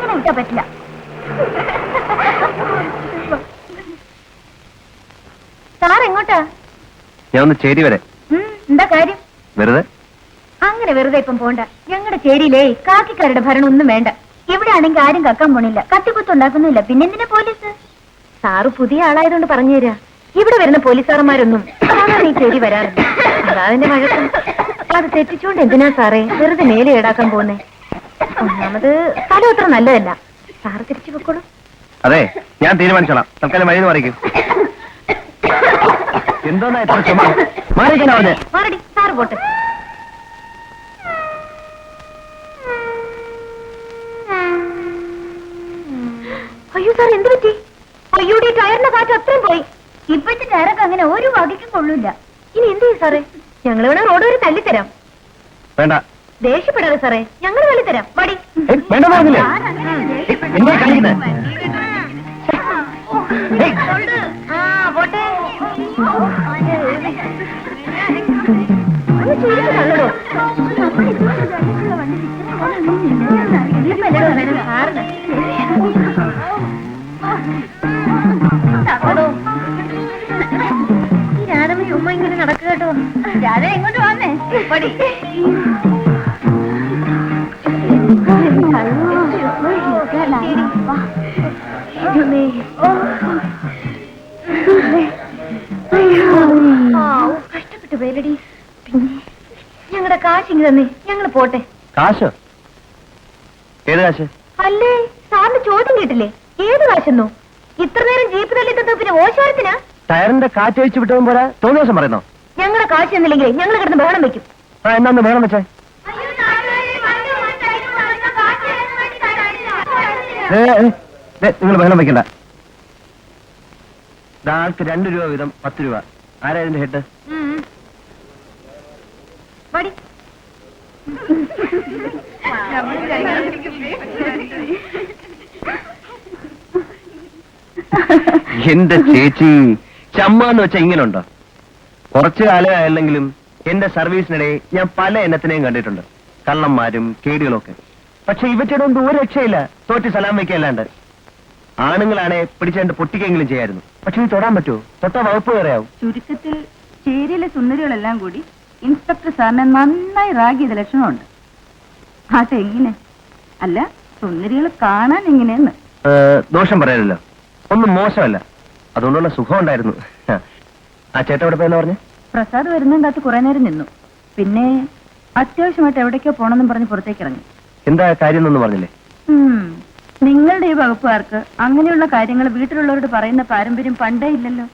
സമ്മതിക്കാൻ പറ്റില്ല. സാർ എങ്ങോട്ടാ? ഞാൻ ഒന്ന് ചേരി വരെ. എന്താ കാര്യം? വെറുതെ? അങ്ങനെ വെറുതെ ഇപ്പം പോണ്ട. ഞങ്ങളുടെ ചേരിയിലേ കാക്കിക്കാരുടെ ഭരണം ഒന്നും വേണ്ട. ഇവിടെ ആണെങ്കിൽ ആരും കക്കാൻ പോണില്ല. കത്തിക്കുത്തുണ്ടാക്കുന്നില്ല പിന്നെന്തിനാ പോലീസ്? സാറ് പുതിയ ആളായതുകൊണ്ട് പറഞ്ഞു തരാ. ഇവിടെ വരുന്ന പോലീസുകാരന്മാരൊന്നും ഈ ചേരി വരാറില്ല. അതാതിന്റെ വഴക്കം. അത് തെറ്റിച്ചുകൊണ്ട് എന്തിനാ സാറേ? വെറുതെ മേലെ ഈടാക്കാൻ പോകുന്നേ ഒന്നാമത് സ്ഥലം അത്ര നല്ലതല്ല. സാറ് തിരിച്ചു പൊക്കോളൂ. അതെ ഞാൻ തീരുമാനിച്ചോളാം. തൽക്കാലം വഴി മാറിക്കും. എന്തോന്നാ എത്ര ചുമ മാറിക്കാനാ പറഞ്ഞേ മാറടി സാറ് പോട്ടെ. അയ്യോ സാർ എന്ത് പറ്റി? അയ്യോടി ടയറിന്റെ കാറ്റ് അത്രയും പോയി. ഇപ്പോഴത്തെ ടയറൊക്കെ അങ്ങനെ ഒരു വകയ്ക്കും കൊള്ളൂല ഇനി എന്ത് ചെയ്യും സാറേ? ഞങ്ങൾ ഇവിടെ റോഡ് വരെ തല്ലിത്തരാം വേണ്ട. ദേഷ്യപ്പെടാതെ സാറേ ഞങ്ങൾ തല്ലിത്തരാം മടി ഏയ്, വേണ്ട പറഞ്ഞില്ലേ? എന്താ കാണിക്കുന്നത് ആ പോട്ടെ ഒന്ന് ചുരുക്കി തള്ളടോ. ഇതിപ്പോ എന്നോട് വേണം സാറിന്. തള്ളടോ. ഈ രാധമ ചുമ്മാ ഇങ്ങനെ നടക്കുക കേട്ടോ. രാധ എങ്ങോട്ട് വന്നേ? പടി കഷ്ടപ്പെട്ടു പേരടി പിന്നെ ഞങ്ങളുടെ കാശ്? ഇങ്ങ് തന്നെ ഞങ്ങൾ പോട്ടെ കാശ് ഏത് കാശ്? അല്ലേ സാറിന് ചോദ്യം കേട്ടില്ലേ? ഏത് കാശെന്നോ? ഇത്ര നേരം ജീപ്പ് തന്നത് പിന്നെ ഓശാരത്തിനാ? ടയറിന്റെ കാറ്റ് ഒഴിച്ചു വിട്ടതും പോലെ തോന്നിയ ദിവസം പറയുന്നോ? ഞങ്ങളുടെ കാശ് എന്നില്ലെങ്കിൽ ഞങ്ങൾ കിടന്ന് ബഹളം വെക്കും. ആ എന്നാന്ന് വേണം വെച്ചേ. നിങ്ങൾ ബഹളം വെക്കണ്ട. ആൾക്ക് രണ്ട് രൂപ വീതം പത്ത് രൂപ. ആരാ ഇതിന്റെ ഹെഡ്? എന്റെ ചേച്ചി ചമ്മ എന്ന് വെച്ചാ ഇങ്ങനെ ഉണ്ടോ കുറച്ചു കാലമായല്ലെങ്കിലും എന്റെ സർവീസിനിടെ ഞാൻ പല എണ്ണത്തിനെയും കണ്ടിട്ടുണ്ട്. കള്ളന്മാരും കേടികളൊക്കെ. പക്ഷെ ഇവറ്റയുടെ കൊണ്ട് ഒരു രക്ഷയില്ല. തോറ്റ് സലാം വെക്കല്ലാണ്ട് ആണുങ്ങളാണെ പിടിച്ചേണ്ട പൊട്ടിക്കെങ്കിലും ചെയ്യായിരുന്നു. പക്ഷെ ഇത് തൊടാൻ പറ്റുമോ? തൊട്ട വകുപ്പ് കയറിയാവും ചുരുക്കത്തിൽ ചേരിയിലെ സുന്ദരികളെല്ലാം കൂടി ഇൻസ്പെക്ടർ സാറിനെ നന്നായി റാഗിയത് ലക്ഷണമുണ്ട്. ആട്ടെ എങ്ങനെ അല്ല സുന്ദരികൾ കാണാൻ എങ്ങനെയെന്ന്? ദോഷം പറയാനല്ലോ ഒന്നും മോശമല്ല. അതുകൊണ്ടുള്ള സുഖം ഉണ്ടായിരുന്നു. ആ ചേട്ടൻ എവിടെ പോയെന്ന് പറഞ്ഞു? പ്രസാദ് വരുന്നതിനകത്ത് കുറെ നേരം നിന്നു. പിന്നെ അത്യാവശ്യമായിട്ട് എവിടേക്കോ പോണെന്നും പറഞ്ഞ് പുറത്തേക്ക് ഇറങ്ങി. എന്താ കാര്യം എന്നൊന്നും പറഞ്ഞില്ലേ നിങ്ങളുടെ ഈ വകുപ്പുകാർക്ക് അങ്ങനെയുള്ള കാര്യങ്ങൾ വീട്ടിലുള്ളവരോട് പറയുന്ന പാരമ്പര്യം പണ്ടേ ഇല്ലല്ലോ.